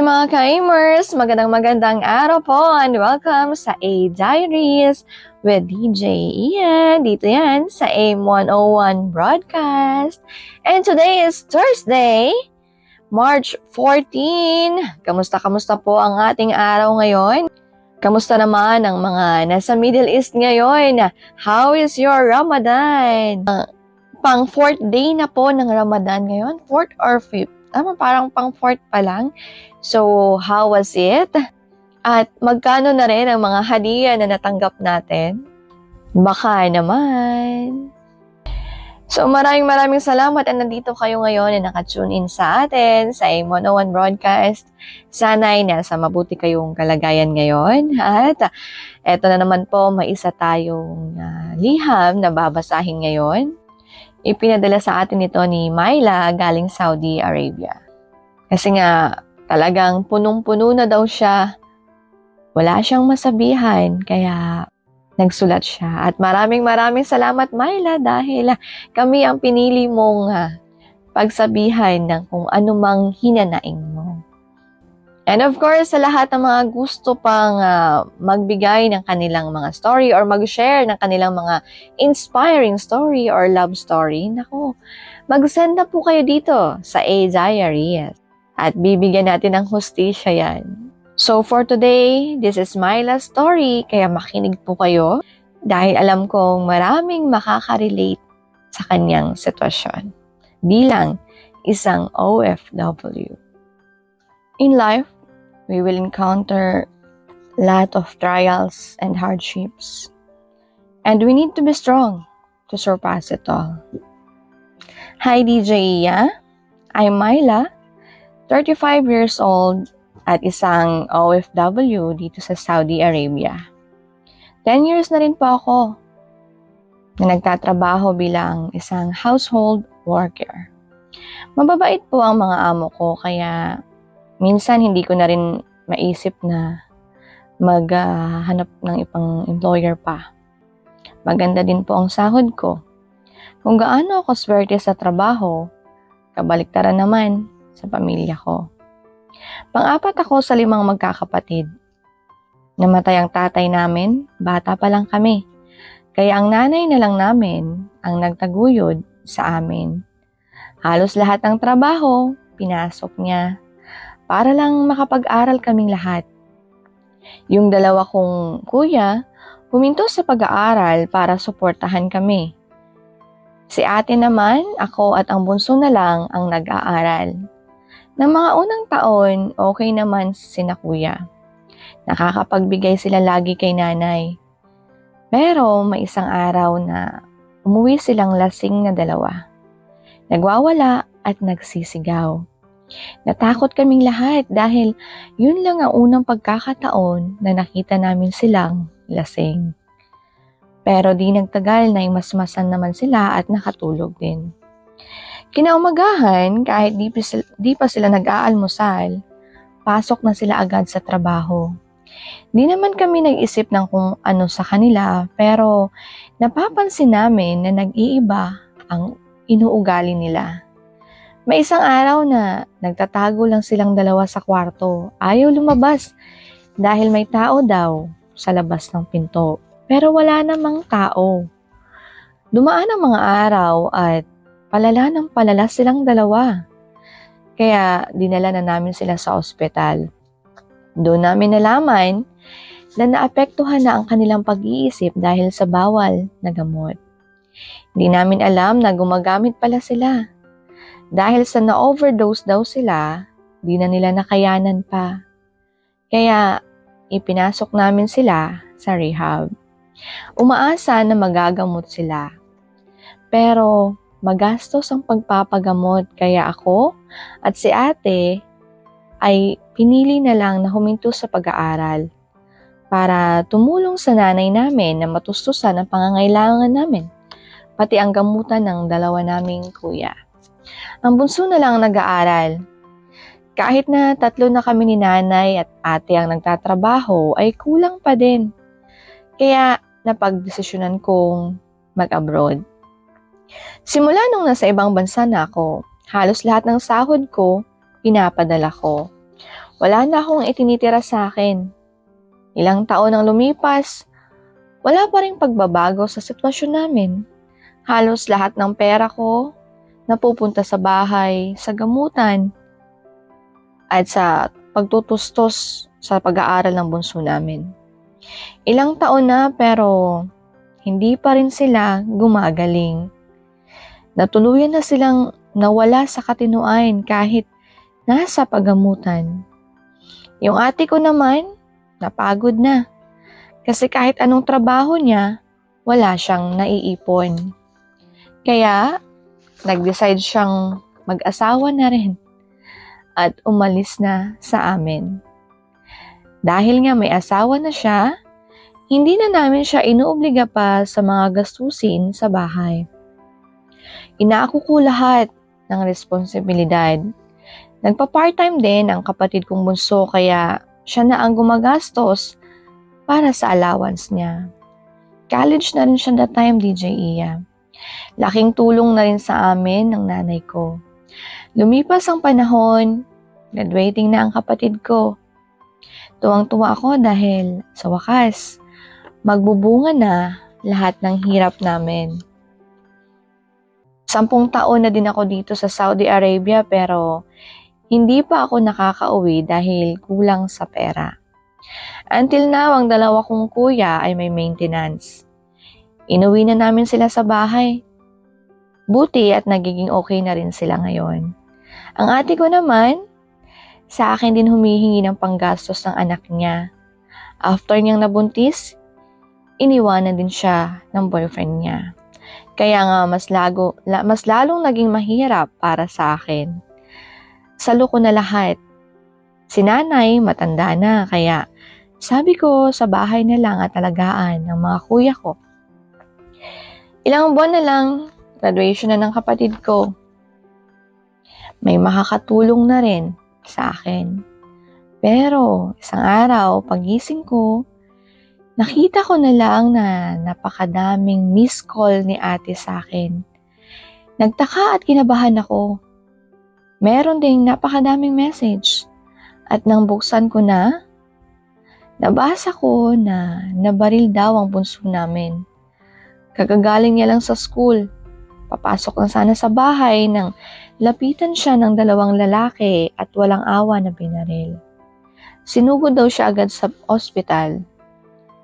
Hi mga ka-amers! Magandang magandang araw po and welcome sa A Diaries with DJ Ian. Dito yan sa AIM 101 Broadcast. And today is Thursday, March 14. Kamusta kamusta po ang ating araw ngayon? Kamusta naman ang mga nasa Middle East ngayon? How is your Ramadan? Pang fourth day na po ng Ramadan ngayon? Fourth or fifth? Tama, parang pang fourth pa lang. So, how was it? At magkano na rin ang mga hadiah na natanggap natin? Baka naman. So, maraming maraming salamat at nandito kayo ngayon na nakatune in sa atin sa A101 Broadcast. Sana'y nasa mabuti kayong kalagayan ngayon. At eto na naman po, may isa tayong uh, liham na babasahin ngayon. Ipinadala sa atin ito ni Myla galing Saudi Arabia. Kasi nga, talagang punong-puno na daw siya. Wala siyang masabihan, kaya nagsulat siya. At maraming maraming salamat, Myla, dahil kami ang pinili mong uh, pagsabihan ng kung anumang hinanaing. And of course, sa lahat ng mga gusto pang uh, magbigay ng kanilang mga story or mag-share ng kanilang mga inspiring story or love story, nako, mag-send na po kayo dito sa A Diary at bibigyan natin ng hustisya yan. So for today, this is my last story, kaya makinig po kayo dahil alam kong maraming makaka-relate sa kanyang sitwasyon bilang isang OFW. In life, we will encounter lot of trials and hardships. And we need to be strong to surpass it all. Hi, DJ Iya. I'm Myla, 35 years old at isang OFW dito sa Saudi Arabia. 10 years na rin po ako na nagtatrabaho bilang isang household worker. Mababait po ang mga amo ko kaya minsan hindi ko na rin maisip na maghanap ng ibang employer pa. Maganda din po ang sahod ko. Kung gaano ako swerte sa trabaho, kabaliktaran naman sa pamilya ko. Pang-apat ako sa limang magkakapatid. Namatay ang tatay namin, bata pa lang kami. Kaya ang nanay na lang namin ang nagtaguyod sa amin. Halos lahat ng trabaho, pinasok niya para lang makapag-aral kaming lahat. Yung dalawa kong kuya, huminto sa pag-aaral para suportahan kami. Si ate naman, ako at ang bunso na lang ang nag-aaral. Ng mga unang taon, okay naman sina kuya. Nakakapagbigay sila lagi kay nanay. Pero may isang araw na umuwi silang lasing na dalawa. Nagwawala at nagsisigaw. Natakot kaming lahat dahil yun lang ang unang pagkakataon na nakita namin silang lasing. Pero di nagtagal na imasmasan naman sila at nakatulog din. Kinaumagahan, kahit di pa, sila, di pa sila nag-aalmusal, pasok na sila agad sa trabaho. Di naman kami nag-isip ng kung ano sa kanila, pero napapansin namin na nag-iiba ang inuugali nila. May isang araw na nagtatago lang silang dalawa sa kwarto. Ayaw lumabas dahil may tao daw sa labas ng pinto. Pero wala namang tao. Dumaan ang mga araw at palala ng palala silang dalawa. Kaya dinala na namin sila sa ospital. Doon namin nalaman na naapektuhan na ang kanilang pag-iisip dahil sa bawal na gamot. Hindi namin alam na gumagamit pala sila dahil sa na-overdose daw sila, di na nila nakayanan pa. Kaya ipinasok namin sila sa rehab. Umaasa na magagamot sila. Pero magastos ang pagpapagamot kaya ako at si ate ay pinili na lang na huminto sa pag-aaral para tumulong sa nanay namin na matustusan ang pangangailangan namin, pati ang gamutan ng dalawa naming kuya. Ang bunso na lang nag-aaral. Kahit na tatlo na kami ni nanay at ate ang nagtatrabaho, ay kulang pa din. Kaya napagdesisyonan kong mag-abroad. Simula nung nasa ibang bansa na ako, halos lahat ng sahod ko, pinapadala ko. Wala na akong itinitira sa akin. Ilang taon ang lumipas, wala pa rin pagbabago sa sitwasyon namin. Halos lahat ng pera ko napupunta sa bahay, sa gamutan, at sa pagtutustos sa pag-aaral ng bunso namin. Ilang taon na pero hindi pa rin sila gumagaling. Natuluyan na silang nawala sa katinuan kahit nasa pagamutan. Yung ate ko naman, napagod na. Kasi kahit anong trabaho niya, wala siyang naiipon. Kaya, nag-decide siyang mag-asawa na rin at umalis na sa amin. Dahil nga may asawa na siya, hindi na namin siya inuobliga pa sa mga gastusin sa bahay. Inaako ko lahat ng responsibilidad Nagpa-part-time din ang kapatid kong bunso kaya siya na ang gumagastos para sa allowance niya. College na rin siya that time, DJ Iya. Laking tulong na rin sa amin ng nanay ko. Lumipas ang panahon, graduating na ang kapatid ko. Tuwang-tuwa ako dahil sa wakas, magbubunga na lahat ng hirap namin. Sampung taon na din ako dito sa Saudi Arabia pero hindi pa ako nakakauwi dahil kulang sa pera. Until now, ang dalawa kong kuya ay may maintenance. Inuwi na namin sila sa bahay. Buti at nagiging okay na rin sila ngayon. Ang ate ko naman, sa akin din humihingi ng panggastos ng anak niya. After niyang nabuntis, iniwanan din siya ng boyfriend niya. Kaya nga mas, lago, mas lalong naging mahirap para sa akin salo ko na lahat. Si nanay, matanda na, kaya sabi ko sa bahay na lang at alagaan ng mga kuya ko. Ilang buwan na lang, graduation na ng kapatid ko. May makakatulong na rin sa akin. Pero isang araw, pagising ko, nakita ko na lang na napakadaming miss call ni ate sa akin. Nagtaka at kinabahan ako meron ding napakadaming message. At nang buksan ko na, nabasa ko na nabaril daw ang bunso namin. Kagagaling niya lang sa school. Papasok na sana sa bahay nang lapitan siya ng dalawang lalaki at walang awa na binaril. Sinugod daw siya agad sa ospital.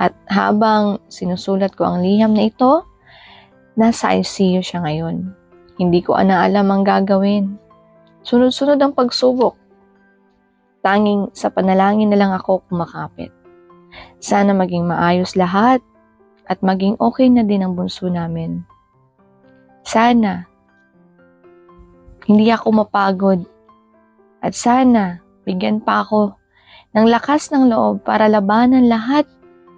At habang sinusulat ko ang liham na ito, nasa ICU siya ngayon. Hindi ko na alam ang gagawin. Sunod-sunod ang pagsubok. Tanging sa panalangin na lang ako kumakapit. Sana maging maayos lahat at maging okay na din ang bunso namin. Sana hindi ako mapagod at sana bigyan pa ako ng lakas ng loob para labanan lahat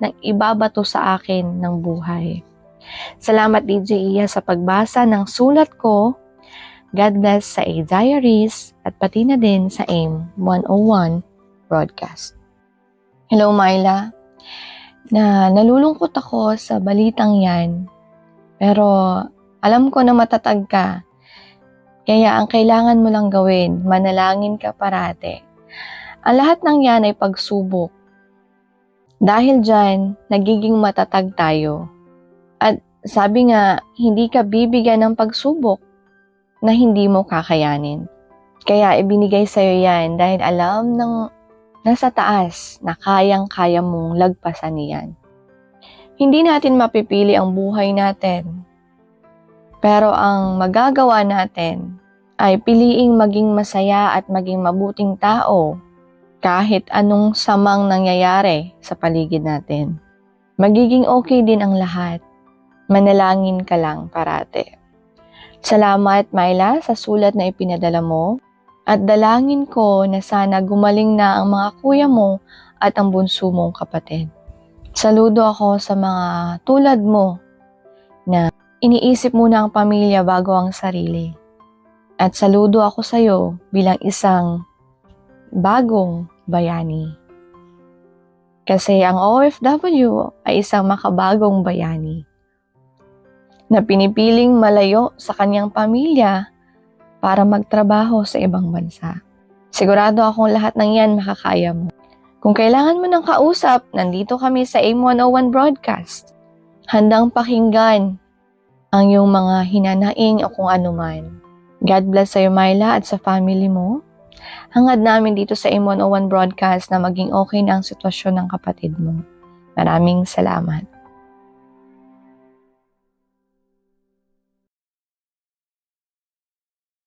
ng ibabato sa akin ng buhay. Salamat DJ Iya sa pagbasa ng sulat ko God bless sa A Diaries at pati na din sa AIM 101 broadcast. Hello Myla, na nalulungkot ako sa balitang yan, pero alam ko na matatag ka. Kaya ang kailangan mo lang gawin, manalangin ka parate. Ang lahat ng yan ay pagsubok. Dahil dyan, nagiging matatag tayo. At sabi nga, hindi ka bibigyan ng pagsubok na hindi mo kakayanin. Kaya ibinigay sa'yo yan dahil alam ng nasa taas na kayang-kaya mong lagpasan niyan. Hindi natin mapipili ang buhay natin. Pero ang magagawa natin ay piliing maging masaya at maging mabuting tao kahit anong samang nangyayari sa paligid natin. Magiging okay din ang lahat. Manalangin ka lang parate. Salamat, Myla, sa sulat na ipinadala mo. At dalangin ko na sana gumaling na ang mga kuya mo at ang bunso mong kapatid. Saludo ako sa mga tulad mo na iniisip muna ang pamilya bago ang sarili. At saludo ako sa iyo bilang isang bagong bayani. Kasi ang OFW ay isang makabagong bayani na pinipiling malayo sa kanyang pamilya para magtrabaho sa ibang bansa. Sigurado akong lahat ng yan makakaya mo. Kung kailangan mo ng kausap, nandito kami sa AIM101 Broadcast. Handang pakinggan ang iyong mga hinanaing o kung ano man. God bless sa'yo, Myla, at sa family mo. Hangad namin dito sa AIM101 Broadcast na maging okay na ang sitwasyon ng kapatid mo. Maraming salamat.